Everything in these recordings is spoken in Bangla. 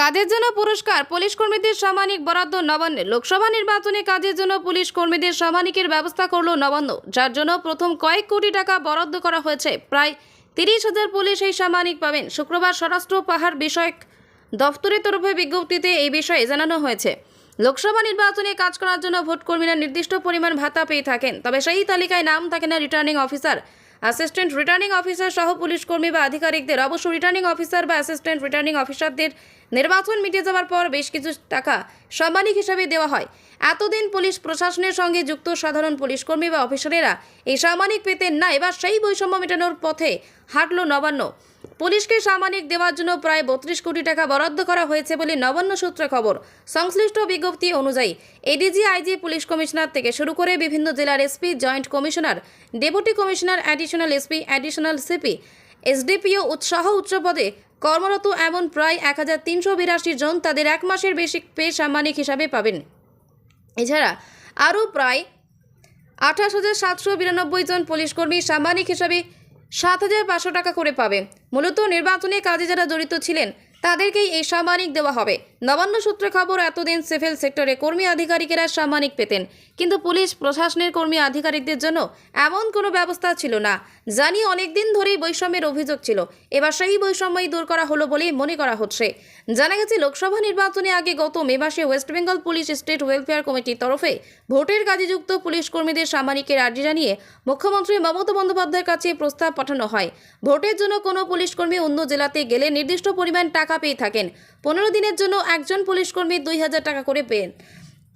কাজের জন্য পুরস্কার, পুলিশ কর্মীদের সামানিক বরাদ্দ নবান্নে। লোকসভা নির্বাচনে কাজের জন্য পুলিশ কর্মীদের সামানিকের ব্যবস্থা করল নবান্ন, যার জন্য প্রথম কয়েক কোটি টাকা বরাদ্দ করা হয়েছে। প্রায় তিরিশ হাজার পুলিশ এই সামানিক পাবেন। শুক্রবার স্বরাষ্ট্র পাহাড় বিষয়ক দফতরের তরফে বিজ্ঞপ্তিতে এই বিষয়ে জানানো হয়েছে। লোকসভা নির্বাচনে কাজ করার জন্য ভোটকর্মীরা নির্দিষ্ট পরিমাণ ভাতা পেয়ে থাকেন, তবে সেই তালিকায় নাম থাকে না returning officer. Assistant returning officer সহ পুলিশ কর্মী বা আধিকারিকদের, অবশ্য রিটার্নিং অফিসার বা অ্যাসিস্ট্যান্ট রিটার্নিং অফিসারদের নির্বাচন মিটে যাওয়ার পর বেশ কিছু টাকা সম্মানিক হিসাবে দেওয়া হয়। এতদিন পুলিশ প্রশাসনের সঙ্গে যুক্ত সাধারণ পুলিশ কর্মী বা অফিসারেরা এই সাম্মানিক পেতেন না। এবার সেই বৈষম্য মেটানোর পথে হাঁটল নবান্ন। পুলিশকে সামানিক দেওয়ার জন্য প্রায় বত্রিশ কোটি টাকা বরাদ্দ করা হয়েছে বলে নবান্ন সূত্রে খবর। সংশ্লিষ্ট বিজ্ঞপ্তি অনুযায়ী এডিজি আইজি পুলিশ কমিশনার থেকে শুরু করে বিভিন্ন জেলার SP, joint commissioner, deputy commissioner, additional SP, additional CP, SDPO উৎসাহ উচ্চ পদে। কর্মরত এমন প্রায় এক হাজার তিনশো বিরাশি জন তাদের এক মাসের বেশি পে সাম্মানিক হিসাবে পাবেন। এছাড়া আরও প্রায় আঠাশ হাজার সাতশো বিরানব্বই জন পুলিশ কর্মী সাম্মানিক হিসাবে সাত হাজার পাঁচশো টাকা করে পাবে। মূলত নির্বাচনী কাজে যারা জড়িত ছিলেন তাদেরকেই এই সাম্মানিক দেওয়া হবে। নবান্ন সূত্রে খবর, এতদিন সিভিল সেক্টরে কর্মী আধিকারিকেরা সাম্মানিক পেতেন। কিন্তু পুলিশ, প্রশাসনের কর্মী আধিকারিকদের জন্য এমন কোনো ব্যবস্থা ছিল না। জানি অনেকদিন ধরেই বৈষম্যের অভিযোগ ছিল। এবার সেই বৈষম্যই দূর করা হলো বলেই মনে করা হচ্ছে। জানা গেছে, লোকসভা নির্বাচনে আগে গত মে মাসে West Bengal police state welfare কমিটির তরফে ভোটের কাজে যুক্ত পুলিশ কর্মীদের সাম্মানিকের আর্জি জানিয়ে মুখ্যমন্ত্রী মমতা বন্দ্যোপাধ্যায়ের কাছে প্রস্তাব পাঠানো হয়। ভোটের জন্য কোনো পুলিশ কর্মী অন্য জেলাতে গেলে নির্দিষ্ট পরিমাণ টাকা পেয়ে থাকেন। পনেরো দিনের জন্য একজন পুলিশ কর্মী দুই হাজার টাকা করে পেন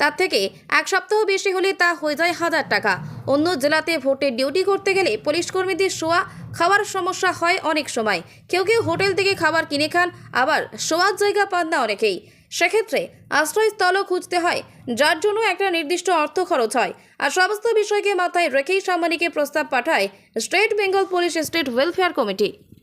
তার থেকে এক সপ্তাহ বেশি হলে তা হয়ে যায় হাজার টাকা। অন্য জেলাতে ভোটের ডিউটি করতে গেলে পুলিশ কর্মীদের শোয়া, খাওয়ার সমস্যা হয় অনেক সময়। কেউ কেউ হোটেল থেকে খাবার কিনে খান, আবার শোয়ার জায়গা পান না অনেকেই। সেক্ষেত্রে আশ্রয়স্থলও খুঁজতে হয়, যার জন্য একটা নির্দিষ্ট অর্থ খরচ হয়। আর সমস্ত বিষয়কে মাথায় রেখেই সাম্মানিকে প্রস্তাব পাঠায় state Bengal police state welfare committee.